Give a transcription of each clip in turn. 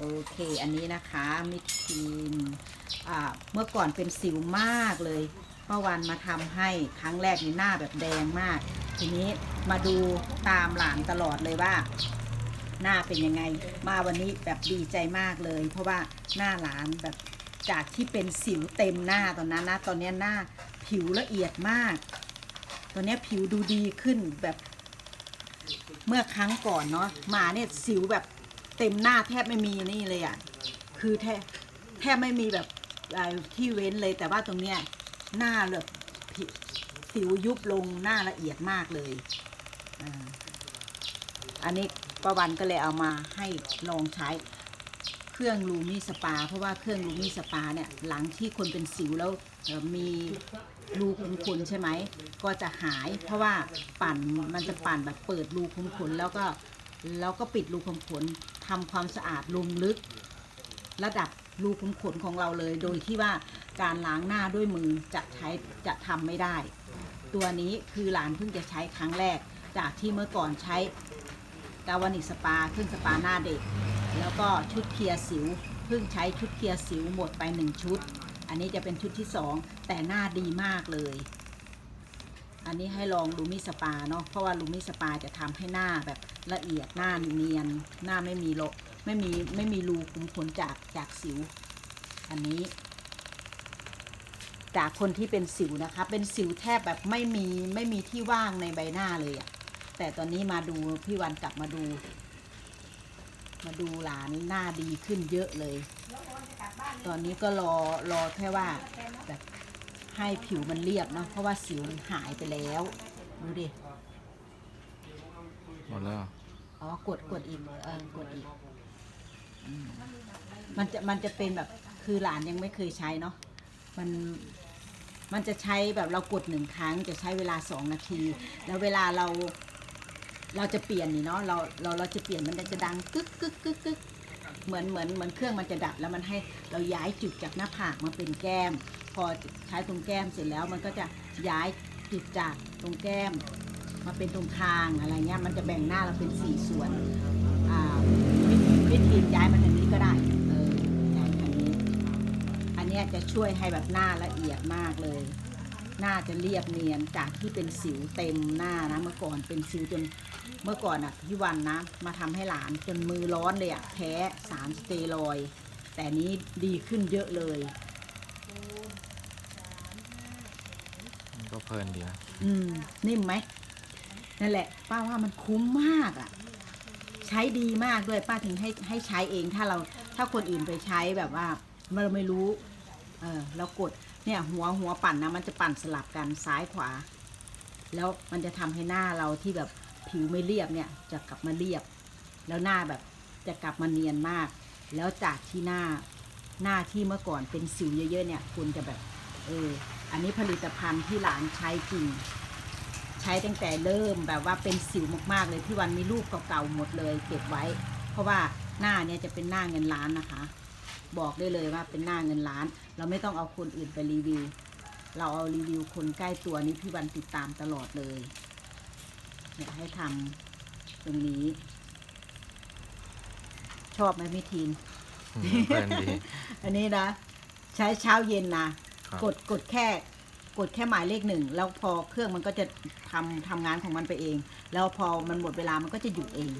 โอเค อันนี้นะคะมิทีนเมื่อก่อนเป็นสิวมากเลยเมื่อวันมาทำให้ครั้งแรกนี่หน้าแบบแดงมาก ทีนี้มาดูตามหลานตลอดเลยว่า หน้าเป็นยังไง มาวันนี้แบบดีใจมากเลย เพราะว่าหน้าหลานแบบจากที่เป็นสิวเต็มหน้าตอนนั้นนะตอนนี้หน้าผิวละเอียดมาก ตอนนี้ผิวดูดีขึ้นแบบ เมื่อครั้งก่อนเนาะมาเนี่ยสิวแบบ เต็มหน้าแทบไม่มีนี่เลยอะคือแทบแทบไม่มีแบบที่เว้นเลยแต่ว่าตรงเนี้ยหน้าแบบสิวยุบลงหน้าละเอียดมากเลยอันนี้ประวันก็เลยเอามาให้ลองใช้เครื่องลูมี่สปา เพราะว่าเครื่องลูมี่สปาเนี่ยหลังที่คนเป็นสิวแล้วมีรูขุมขนใช่ไหมก็จะหาย เพราะว่าปั่นมันจะปั่นแบบเปิดรูขุมขนแล้วก็แล้วก็ปิดรูขุมขน ทำความสะอาดลงลึก ระดับรูขุมขนของเราเลย โดยที่ว่าการล้างหน้าด้วยมือจะใช้จะทำไม่ได้ ตัวนี้คือหลานเพิ่งจะใช้ครั้งแรก จากที่เมื่อก่อนใช้กาวานิกสปาเครื่องสปาหน้าเด็ก แล้วก็ชุดเคลียร์สิวเพิ่งใช้ชุดเคลียร์สิวหมดไปหนึ่งชุด อันนี้จะเป็นชุดที่สองแต่หน้าดีมากเลย อันนี้ให้ลองลูมิสปาเนาะเพราะว่าลูมิสปาจะทำให้หน้าแบบละเอียดหน้าเนียน หน้าไม่มีโลไม่มีไม่มีรูขุมขนจากจากสิว อันนี้ จากคนที่เป็นสิวนะคะ เป็นสิวแทบแบบไม่มีไม่มีที่ว่างในใบหน้าเลยอะแต่ตอนนี้มาดูพี่วันกลับมาดู มาดูหลานหน้าดีขึ้นเยอะเลย ตอนนี้ก็รอรอแค่ว่าแบบ ให้ผิวมันเรียบเนาะเพราะว่าสิวมันหายไปแล้วดูดิหมดแล้วเหรออ๋อกดกดอีกเออกดอีกอืมมันจะมันจะเป็นแบบคือหลานยังไม่เคยใช้เนาะมันมันจะใช้แบบเรากดหนึ่งครั้งจะใช้เวลาสองนาที แล้วเวลาเราเราจะเปลี่ยนนี่เนาะเราเราเราจะเปลี่ยนมันจะดังกึกกึกกึกกึก เหมือนเหมือนเหมือนเครื่องมันจะดับแล้วมันให้เราย้ายจุดจากหน้าผากมาเป็นแก้ม พอใช้ตรงแก้มเสร็จแล้วมันก็จะย้ายจุดจากตรงแก้ม มาเป็นตรงคางอะไรเงี้ยมันจะแบ่งหน้าเราเป็นสี่ส่วนวิธีวิธีย้ายมาทางนี้ก็ได้เออย้ายทางนี้ อันเนี้ยจะช่วยให้แบบหน้าละเอียดมากเลย หน้าจะเรียบเนียนจากที่เป็นสิวเต็มหน้านะ เมื่อก่อนเป็นสิวจนเมื่อก่อนอะพี่วันนะ มาทำให้หลานจนมือร้อนเลยอะแพ้สารสเตียรอยด์แต่นี้ดีขึ้นเยอะเลยมันก็เพลินดีนะอืมนิ่มไหมนั่นแหละ ป้าว่ามันคุ้มมากอะ่ะ ใช้ดีมากด้วยป้าถึงให้ให้ใช้เองถ้าเราถ้าคนอื่นไปใช้แบบว่าเราไม่รู้ เออเรากด เนี่ยหัวหัวปั่นนะมันจะปั่นสลับกันซ้ายขวา แล้วมันจะทำให้หน้าเราที่แบบผิวไม่เรียบเนี่ยจะกลับมาเรียบ แล้วหน้าแบบจะกลับมาเนียนมาก แล้วจากที่หน้าหน้าที่เมื่อก่อนเป็นสิวเยอะๆเนี่ยคุณจะแบบเอออันนี้ผลิตภัณฑ์ที่หลานใช้จริง ใช้ตั้งแต่เริ่มแบบว่าเป็นสิวมากๆเลยที่วันมีรูปเก่าๆหมดเลยเก็บไว้ เพราะว่าหน้าเนี่ยจะเป็นหน้าเงินล้านนะคะ บอกได้เลยว่าเป็นหน้าเงินล้าน เราไม่ต้องเอาคนอื่นไปรีวิว เราเอารีวิวคนใกล้ตัวนี้พี่วันติดตามตลอดเลยเนี่ยให้ทำตรงนี้ ชอบไหมพี่ทีนอืมเพลินดี อันนี้นะ ใช้เช้าเย็นนะ ครับ กดกดแค่ กดแค่หมายเลขหนึ่ง แล้วพอเครื่องมันก็จะทำทำงานของมันไปเอง แล้วพอมันหมดเวลามันก็จะหยุดเอง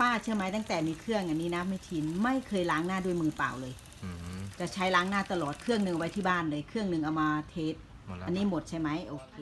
ป้าเชื่อไหมตั้งแต่มีเครื่องอันนี้นะไม่ทินไม่เคยล้างหน้าด้วยมือเปล่าเลย อืมจะใช้ล้างหน้าตลอดเครื่องหนึ่งเอาไว้ที่บ้านเลย เครื่องหนึ่งเอามาเทสหมดแล้วอันนี้หมดใช่ไหมโอเค